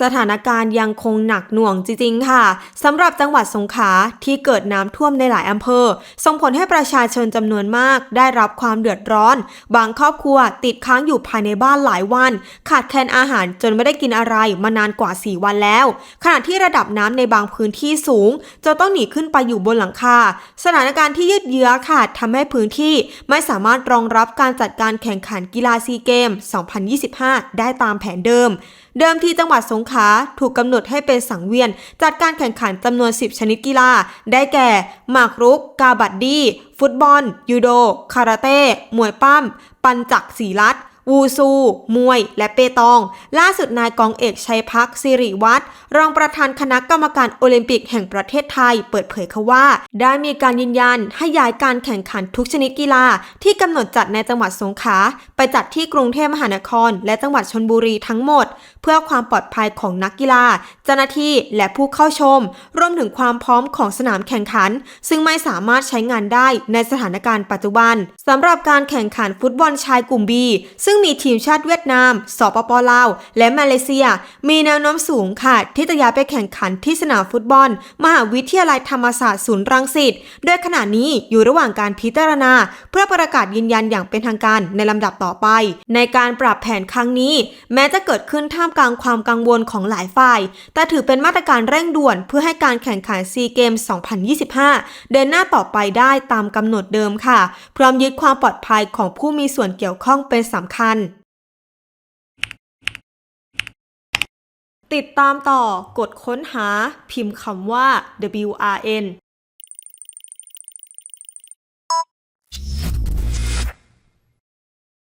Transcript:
สถานการณ์ยังคงหนักหน่วงจริง ๆ ค่ะสำหรับจังหวัดสงขลาที่เกิดน้ำท่วมในหลายอำเภอ ส่งผลให้ประชาชนจำนวนมาก ได้รับความเดือดร้อน บางครอบครัวติดค้างอยู่ภายในบ้านหลายวัน ขาดแคลนอาหารจนไม่ได้กินอะไรมานานกว่า 4 วันแล้ว ขณะที่ระดับน้ำในบางพื้นที่สูงจนต้องหนีขึ้นไปอยู่บนหลังคาสถานการณ์ที่ยืดเยื้อค่ะทำให้พื้นที่ไม่สามารถรองรับการจัดการแข่งขันกีฬาซีเกม 2025 ได้ตามแผนเดิม เดิมที่จังหวัดสงขาถูกกำหนดให้เป็นสังเวียน จัดการแข่งขันจำนวน 10 ชนิดกีฬา ได้แก่หมากรุก กาบัดดี้ ฟุตบอล ยูโด คาราเต้ มวยปั้ม ปันจักสีรัตน์ วูซู มวย และเปตอง ล่าสุดนายกองเอกชัยพักสิริวัตรรองประธานคณะกรรมการโอลิมปิกแห่งประเทศไทย เปิดเผยค่ะว่า ได้มีการยืนยันให้ย้ายการแข่งขันทุกชนิดกีฬา ที่กำหนดจัดในจังหวัดสงขลาไปจัดที่กรุงเทพมหานคร และจังหวัดชนบุรีทั้งหมด เพื่อความปลอดภัยของนักกีฬา เจ้าหน้าที่และผู้เข้าชม รวมถึงความพร้อมของสนามแข่งขัน ซึ่งไม่สามารถใช้งานได้ในสถานการณ์ปัจจุบันสำหรับการแข่งขันฟุตบอลชายกลุ่ม B ซึ่งึ่งมีทีมชาติเวียดนาม สปปลาว และมาเลเซีย มีแนวโน้มสูงค่ะ ที่จะย้ายไปแข่งขันที่สนามฟุตบอล มหาวิทยาลัยธรรมศาสตร์ศูนย์รังสิต โดยขณะนี้อยู่ระหว่างการพิจารณา เพื่อประกาศยืนยันอย่างเป็นทางการในลำดับต่อไป ในการปรับแผนครั้งนี้ แม้จะเกิดขึ้นท่ามกลางความกังวลของหลายฝ่าย แต่ถือเป็นมาตรการเร่งด่วน เพื่อให้การแข่งขันซีเกม2025 เดินหน้าต่อไปได้ตามกำหนดเดิมค่ะ พร้อมยึดความปลอดภัยของผู้มีส่วนเกี่ยวข้องเป็นสำคัญคัญ ติดตามต่อกดค้นหาพิมพ์คำว่า WRN